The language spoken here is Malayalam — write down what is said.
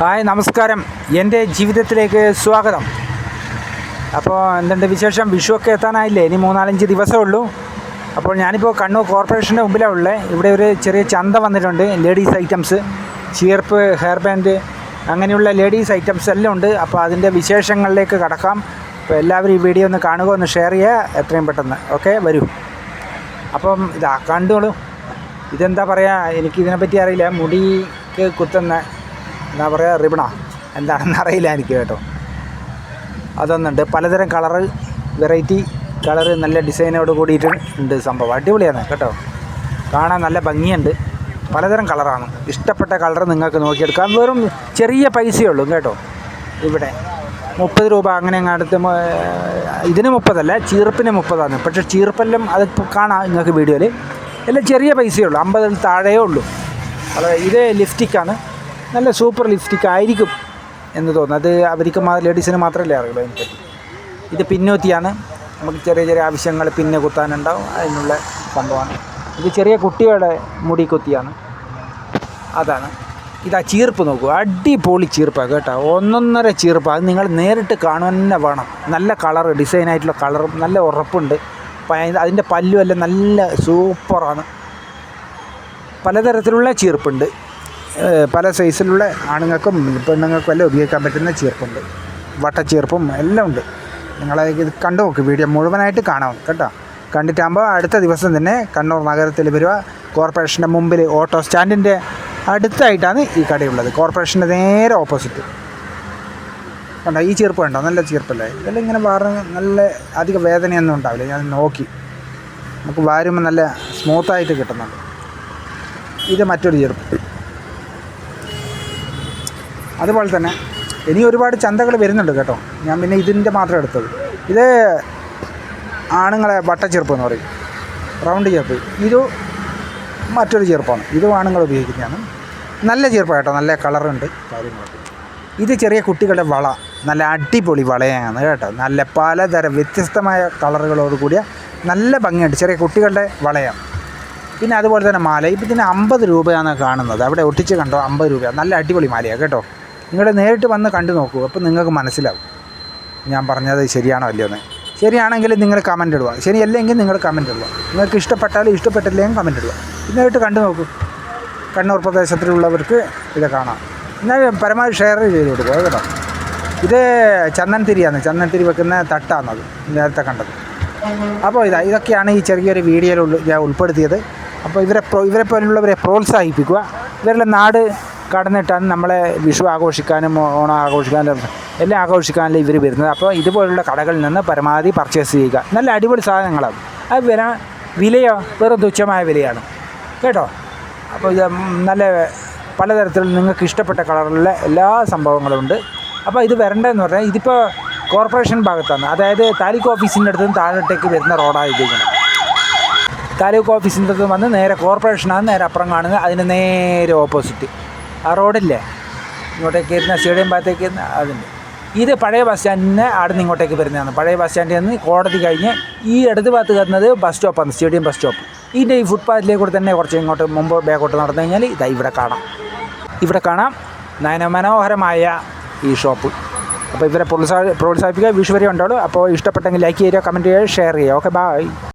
ഹായ് നമസ്കാരം. എന്റെ ജീവിതത്തിലേക്ക് സ്വാഗതം. അപ്പോൾ എന്തുണ്ട് വിശേഷം? വിഷുവൊക്കെ എത്താനായില്ലേ? ഇനി മൂന്നാലഞ്ച് ദിവസമേ ഉള്ളൂ. അപ്പോൾ ഞാനിപ്പോൾ കണ്ണൂർ കോർപ്പറേഷന്റെ മുമ്പിലാണ് ഉള്ളത് ഇവിടെ ഒരു ചെറിയ ചന്ത വന്നിട്ടുണ്ട്. ലേഡീസ് ഐറ്റംസ് ചീർപ്പ് ഹെയർ ബാൻഡ് അങ്ങനെയുള്ള ലേഡീസ് ഐറ്റംസ് എല്ലാം ഉണ്ട്. അപ്പോൾ അതിന്റെ വിശേഷങ്ങളിലേക്ക് കടക്കാം. അപ്പോൾ എല്ലാവരും ഈ വീഡിയോ ഒന്ന് കാണുക ഒന്ന് ഷെയർ ചെയ്യുക. എത്രയും പെട്ടെന്ന്. ഓക്കെ വരൂ. അപ്പം ഇതാ കണ്ടോളൂ. ഇതെന്താ പറയുക എനിക്കിതിനെപ്പറ്റി അറിയില്ല. മുടിക്ക് കുത്തുന്ന എന്താ പറയുക റിബണ? എന്താണെന്ന് അറിയില്ല എനിക്ക് കേട്ടോ. അതൊന്നുണ്ട്. പലതരം കളറ് വെറൈറ്റി കളറ് നല്ല ഡിസൈനോട് കൂടിയിട്ട് ഉണ്ട് സംഭവം. അടിപൊളിയാണ് കേട്ടോ. കാണാൻ നല്ല ഭംഗിയുണ്ട്. പലതരം കളറാണ്. ഇഷ്ടപ്പെട്ട കളർ നിങ്ങൾക്ക് നോക്കിയെടുക്കാം. വെറും ചെറിയ പൈസയേ ഉള്ളൂ കേട്ടോ. ഇവിടെ മുപ്പത് രൂപ അങ്ങനെ അങ്ങടുത്ത് ഇതിന് മുപ്പതല്ല ചീർപ്പിന് മുപ്പതാണ്. പക്ഷേ ചീർപ്പെല്ലാം അത് കാണാം നിങ്ങൾക്ക് വീഡിയോയിൽ. എല്ലാം ചെറിയ പൈസയേ ഉള്ളൂ. അമ്പതിൽ താഴെയേ ഉള്ളൂ. അതായത് ഇത് ലിപ്സ്റ്റിക്കാണ് നല്ല സൂപ്പർ ലിപ്സ്റ്റിക് ആയിരിക്കും എന്ന് തോന്നുന്നു. അത് അവർക്ക് ലേഡീസിന് മാത്രമല്ലേ അറിയുള്ളൂ അതിനെപ്പറ്റി ഇത് പിന്നോത്തിയാണ്. നമുക്ക് ചെറിയ ചെറിയ ആവശ്യങ്ങൾ പിന്നെ കുത്താനുണ്ടാവും. അതിനുള്ള സംഭവമാണ്. ഇത് ചെറിയ കുട്ടികളുടെ മുടി കുത്തിയാണ്. അതാണ്. ഇതാ ചീർപ്പ് നോക്കൂ. അടിപൊളി ചീർപ്പാണ് കേട്ടോ. ഒന്നൊന്നര ചീർപ്പ്. അത് നിങ്ങൾ നേരിട്ട് കാണുക തന്നെ വേണം. നല്ല കളർ ഡിസൈനായിട്ടുള്ള കളറും നല്ല ഉറപ്പുണ്ട്. അതിന്റെ പല്ലുമെല്ലാം നല്ല സൂപ്പറാണ്. പലതരത്തിലുള്ള ചീർപ്പുണ്ട്. പല സൈസിലുള്ള ആണുങ്ങൾക്കും പെണ്ണുങ്ങൾക്കും എല്ലാം ഉപയോഗിക്കാൻ പറ്റുന്ന ചീർപ്പുണ്ട്. വട്ടച്ചീർപ്പും എല്ലാം ഉണ്ട്. നിങ്ങളെ ഇത് കണ്ടു നോക്ക് വീഡിയോ മുഴുവനായിട്ട് കാണാം കേട്ടോ. കണ്ടിട്ടാകുമ്പോൾ അടുത്ത ദിവസം തന്നെ കണ്ണൂർ നഗരത്തിൽ വരിക. കോർപ്പറേഷന്റെ മുമ്പിൽ ഓട്ടോ സ്റ്റാൻഡിന്റെ അടുത്തായിട്ടാണ് ഈ കടയുള്ളത്. കോർപ്പറേഷന്റെ നേരെ ഓപ്പോസിറ്റ്. കണ്ടോ ഈ ചീർപ്പ് കണ്ടോ? നല്ല ചീർപ്പല്ലേ? ഇതെല്ലാം ഇങ്ങനെ വാർന്ന് നല്ല അധിക വേദനയൊന്നും ഉണ്ടാവില്ല. ഞാൻ നോക്കി. നമുക്ക് വാരുമ്പോൾ നല്ല സ്മൂത്തായിട്ട് കിട്ടുന്നുണ്ട്. ഇത് മറ്റൊരു ചെറുപ്പ് അതുപോലെ തന്നെ ഇനി ഒരുപാട് ചന്തകൾ വരുന്നുണ്ട് കേട്ടോ. ഞാൻ പിന്നെ ഇതിന്റെ മാത്രം എടുത്തത്. ഇത് ആണുങ്ങളെ വട്ടച്ചെറുപ്പ് എന്ന് പറയും. റൗണ്ട് ചെറുപ്പ്. ഇത് മറ്റൊരു ചെറുപ്പാണ്. ഇത് ആണുങ്ങൾ ഉപയോഗിക്കുന്നതാണ്. നല്ല ചെറുപ്പാണ് കേട്ടോ. നല്ല കളറുണ്ട്. കാര്യങ്ങളൊക്കെ. ഇത് ചെറിയ കുട്ടികളുടെ വള. നല്ല അടിപൊളി വളയാണ് കേട്ടോ. നല്ല പലതരം വ്യത്യസ്തമായ കളറുകളോട് കൂടിയ നല്ല ഭംഗിയുണ്ട്. ചെറിയ കുട്ടികളുടെ വളയാണ്. പിന്നെ അതുപോലെ തന്നെ മാല. ഇപ്പം ഇതിന് അമ്പത് രൂപയാണ് കാണുന്നത്. അവിടെ ഒട്ടിച്ച് കണ്ടോ? അമ്പത് രൂപ നല്ല അടിപൊളി മാലയാണ് കേട്ടോ. നിങ്ങൾ നേരിട്ട് വന്ന് കണ്ടു നോക്കൂ. അപ്പോൾ നിങ്ങൾക്ക് മനസ്സിലാവും. ഞാൻ പറഞ്ഞത് ശരിയാണോ അല്ലയോ എന്ന്. ശരിയാണെങ്കിൽ നിങ്ങൾ കമന്റ് ഇടുക. ശരിയല്ലെങ്കിൽ നിങ്ങൾ കമന്റ് ഇടുക. നിങ്ങൾക്ക് ഇഷ്ടപ്പെട്ടാലും ഇഷ്ടപ്പെട്ടില്ലെങ്കിൽ കമന്റ് ഇടുക. നേരിട്ട് കണ്ടു നോക്കൂ. കണ്ണൂർ പ്രദേശത്തിലുള്ളവർക്ക് ഇത് കാണാം. എന്നാൽ പരമാവധി ഷെയർ ചെയ്ത് കൊടുക്കുക കേട്ടോ. ഇത് ചന്ദൻതിരിയാണ് ചന്ദൻതിരി വെക്കുന്ന തട്ടാണത് നേരത്തെ കണ്ടത്. അപ്പോൾ ഇതാ ഇതൊക്കെയാണ് ഈ ചെറിയൊരു വീഡിയോയിൽ ഞാൻ ഉൾപ്പെടുത്തിയത്. അപ്പോൾ ഇവരെ ഇവരെ പോലുള്ളവരെ പ്രോത്സാഹിപ്പിക്കുക. ഇവരുടെ നാട് കടന്നിട്ടാണ് നമ്മളെ വിഷു ആഘോഷിക്കാനും ഓണം ആഘോഷിക്കാനും എല്ലാം ആഘോഷിക്കാനും ഇവർ വരുന്നത്. അപ്പോൾ ഇതുപോലുള്ള കടകളിൽ നിന്ന് പരമാവധി പർച്ചേസ് ചെയ്യുക. നല്ല അടിപൊളി സാധനങ്ങളാണ്. അത് വില വിലയോ? വെറും തുച്ഛമായ വിലയാണ്. കേട്ടോ? അപ്പോൾ ഇത് നല്ല പലതരത്തിൽ നിങ്ങൾക്ക് ഇഷ്ടപ്പെട്ട കളറിലുള്ള എല്ലാ സംഭവങ്ങളും ഉണ്ട്. അപ്പോൾ ഇത് വരേണ്ടതെന്ന് പറഞ്ഞാൽ ഇതിപ്പോൾ കോർപ്പറേഷൻ ഭാഗത്താണ്. അതായത് താലൂക്ക് ഓഫീസിന്റെ അടുത്ത് താഴോട്ടേക്ക് വരുന്ന റോഡാണ് ഇതിങ്ങനെ താലൂക്ക് ഓഫീസിന്റെ അടുത്ത് വന്ന് നേരെ കോർപ്പറേഷനാണ് നേരെ അപ്പുറം കാണുന്നത്. അതിന് നേരെ ഓപ്പോസിറ്റ് ആ റോഡില്ലേ? ഇങ്ങോട്ടേക്ക് ഇരുന്ന സ്റ്റേഡിയം ഭാഗത്തേക്ക് ഇരുന്ന അതിന്റെ. ഇത് പഴയ ബസ് സ്റ്റാൻഡിന് അവിടെ നിന്ന് ഇങ്ങോട്ടേക്ക് വരുന്നതാണ്. പഴയ ബസ് സ്റ്റാൻഡിൽ നിന്ന് കോടതി കഴിഞ്ഞ് ഈ ഇടത് ഭാഗത്ത് കയറുന്നത് ബസ് സ്റ്റോപ്പാണ് സ്റ്റേഡിയം ബസ് സ്റ്റോപ്പ്. ഇതിന്റെ ഈ ഫുട്പാത്തിലേക്ക് കൂടെ തന്നെ കുറച്ച് ഇങ്ങോട്ട് മുമ്പ് ബാക്കോട്ട് നടന്നു കഴിഞ്ഞാൽ ഇതാ ഇവിടെ കാണാം. ഇവിടെ കാണാം നയന മനോഹരമായ ഈ ഷോപ്പ്. അപ്പോൾ ഇവരെ പ്രോത്സാഹ പ്രോത്സാഹിപ്പിക്കുക വിഷു വരെ ഉണ്ടാവുള്ളൂ അപ്പോൾ ഇഷ്ടപ്പെട്ടെങ്കിൽ ലൈക്ക് ചെയ്യുക കമന്റ് ചെയ്യുക ഷെയർ ചെയ്യുക. Okay bye